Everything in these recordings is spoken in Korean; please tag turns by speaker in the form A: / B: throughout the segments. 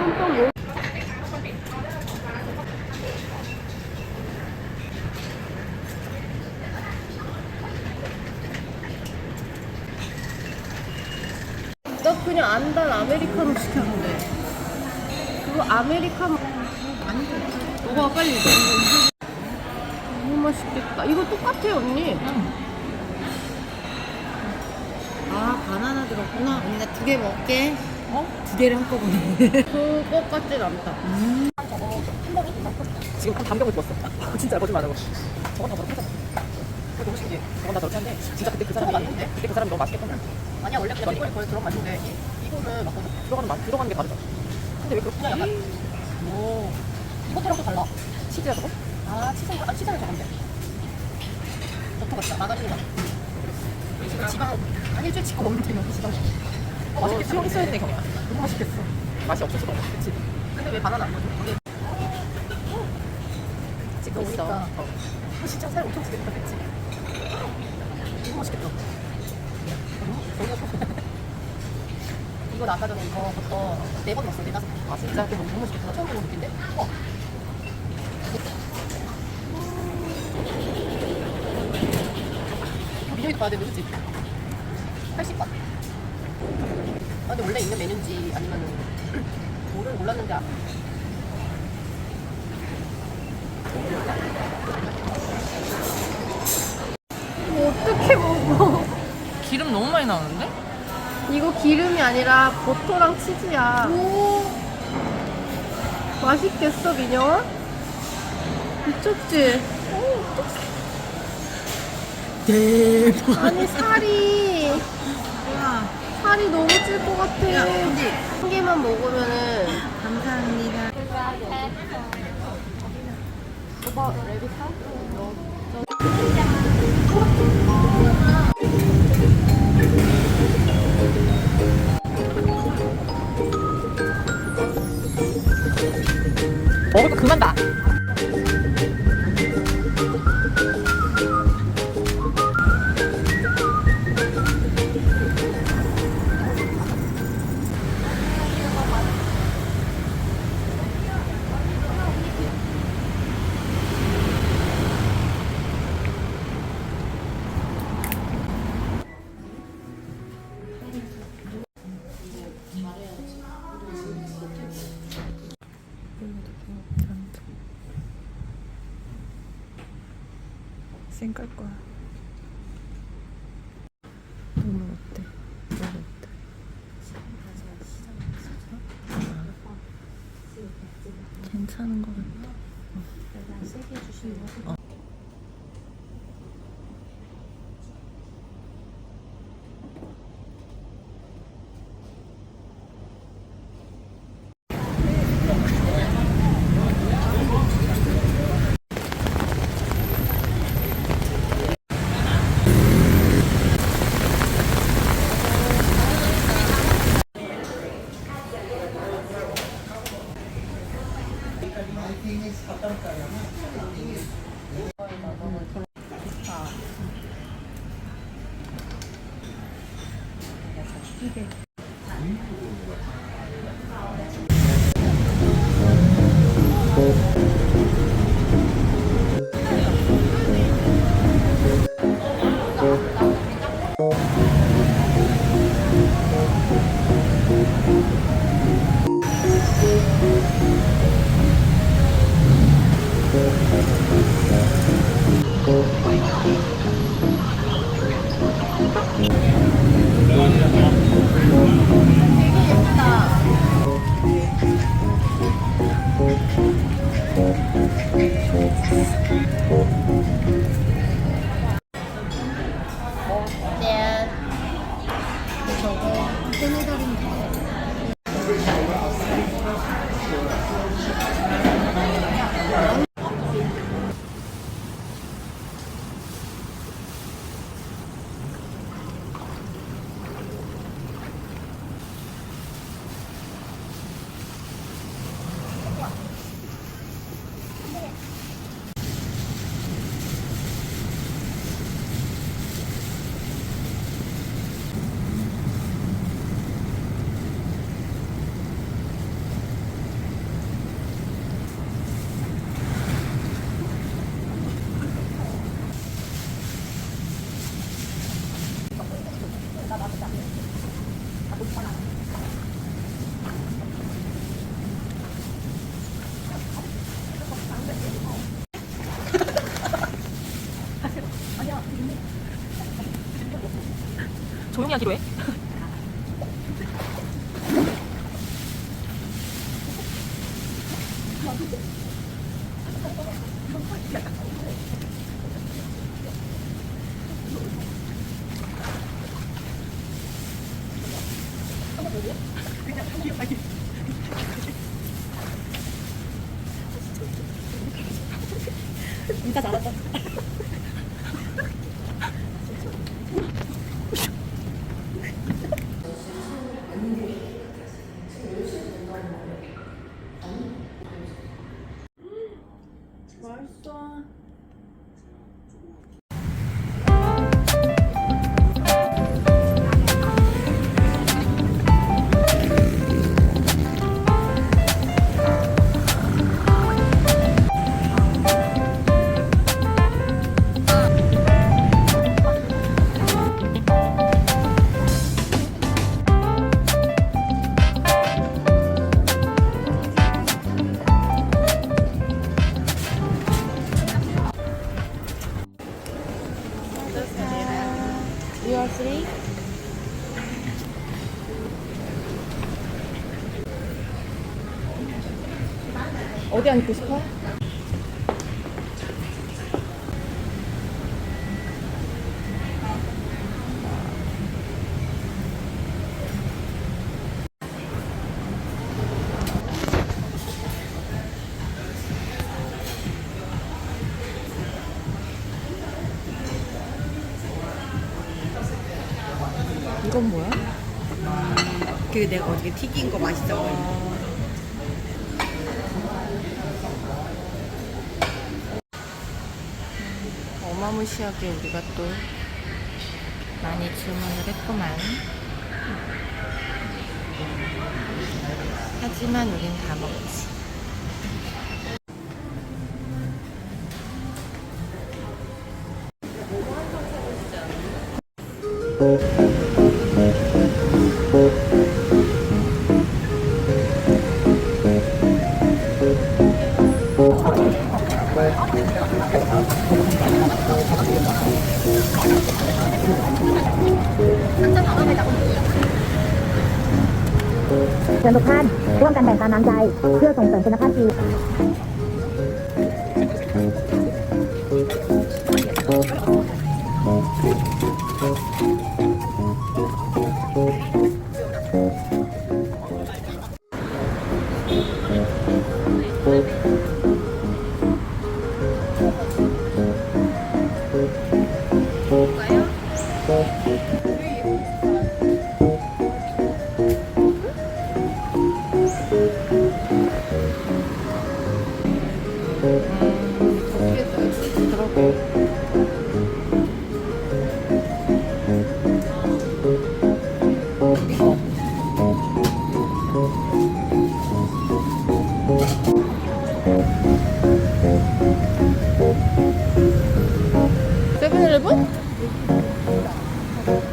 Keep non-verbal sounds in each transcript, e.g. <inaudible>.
A: 음. 또 뭐? 나 그냥 안단 아메리카노 시켰는데. 그거 아메리카노. 너가 빨리 이거. 너무 맛있겠다. 이거 똑같아, 언니.
B: 아, 바나나 들었구나. 언니, 나두개 먹게. 어? 두 개를 한꺼번에. <laughs>
A: 그거 같진 않다.
C: 지금 한 반병을 주었어. 아, 진짜 거짓말 안 하고. 저건 다 저렇게 했잖아. 그거 너무 신기해. 저건 다 저렇게 한데, 진짜 그때 그 사람이, 그때 그 사람이 너무 맛있겠구나.
A: 아니야, 원래 그냥 이거에 거의 들어간 맛인데, 이, 이거는 막
C: 들어가는 맛, 들어가는 게 다르잖아. 근데 왜 그렇게
A: 그냥 약간. 오. 이것처럼 또 달라.
C: 치즈야 저거?
A: 아, 치즈가, 아, 치즈는 저건데. 버터 같다. 마가린이다. 지방, 한 일주일 찍고 먹는데, 여기 지방.
C: 수영 있어야 되네, 경이야. 너무 맛있겠어. 맛이 없을 수가 없어. 그치?
A: 근데 왜 바나나 안? 이게
C: 찍고 있어. 어.
A: 아, 진짜 살 엄청 찌겠다, 그치? 너무 맛있겠다. <laughs> 이거 나 아까 전에 이거 버터 네번 넣었어, 네 다섯 번.
C: 아, 진짜?
A: 이게 너무 맛있겠다. 나 처음 먹은 느낌인데? 어. 민영이도 봐야 돼, 그치? 80번. 아, 근데 원래 있는 메뉴인지 아니면 뭐를 <clears throat> 몰랐는데 아- 이거 어떻게 먹어? <laughs>
C: 기름 너무 많이 나오는데?
A: 이거 기름이 아니라 버터랑 치즈야. 맛있겠어, 민영아? 미쳤지?
B: 대박.
A: 아니, 살이,
B: 와,
A: 살이 너무 찔 것 같아.
B: 야, 근데-
A: 한 개만 먹으면은.
B: 감사합니다.
A: 오빠, 레비타?
C: 먹을 거 그만 다. 쌩깔 거야.
D: 저거 세네달인
E: 조 용히 하기로 해. <laughs>
D: You are free?
E: 어디 앉고 싶어?
D: 그 내가 어저께 튀긴 거 맛있어 보여.
A: 어마무시하게 우리가 또 많이 주문을 했구만. 하지만 우린 다
F: 먹지.เ เชิญทุกท่านร่วมกันแบ่งปันน้ำใจ เพื่อส่งเสริมคุณภาพชีวิตไป
A: 어? 진짜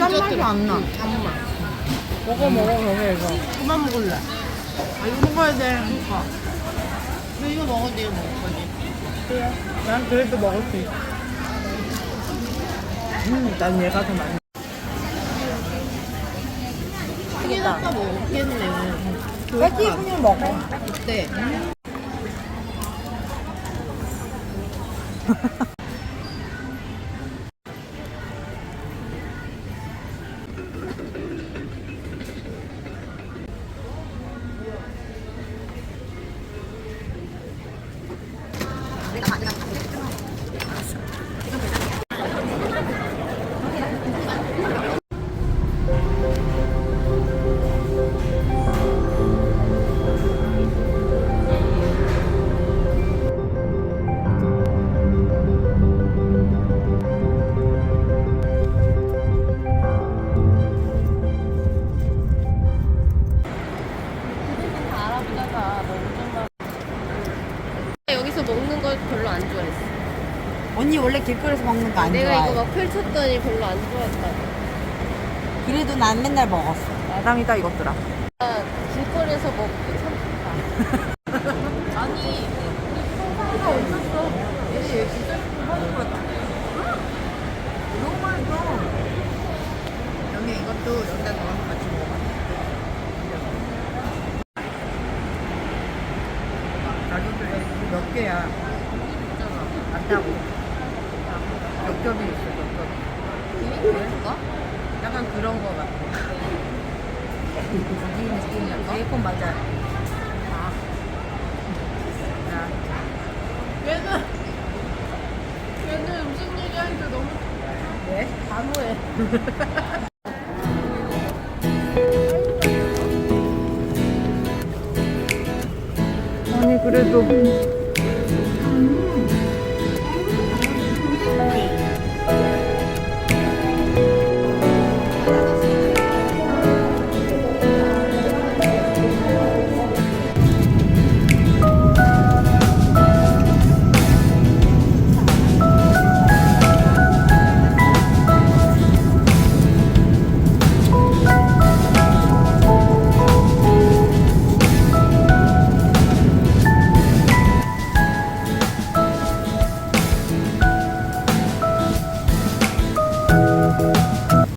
D: 짠맛이 안 나.
A: 잠깐만.
D: 먹어 먹어 여기에서.
A: 그만 먹을래.
D: 아 이거 먹어야 돼. 그러니까.
A: 왜 이거 먹어도 이거 먹을 거지?
D: 난 그래도 먹을 수 있어. 음, 난 얘가 더 많이.
A: 크게 아까 먹겠네.
D: 빨리 그냥 먹어.
A: 그때. <laughs>
D: 언니 원래 길거리에서 먹는 거안
A: 내가
D: 좋아해.
A: 이거 막 펼쳤더니 별로 안 좋아했다.
D: 그래도 난 맨날 먹었어.
E: 땀이다 이것들아.
A: 아, 길거리에서 먹기 참 좋다. 아니, 상사가 없었어. 얘 진짜 하는 거야.
D: 너무 맛있어. 여기 이것도 여기다 넣어서 같이 먹어봐. 가격도 몇 개야. 맞다고. 겹겹이 있어, 겹겹이.
A: 비빔국수가?
D: 약간 그런 거 같아. 느낌, 느낌이야. 베이컨 맞아. 아. 자,
A: 얘는, 얘는 음식 얘기하니까 너무
D: 왜?
A: 단호해.
D: 아니, 그래도.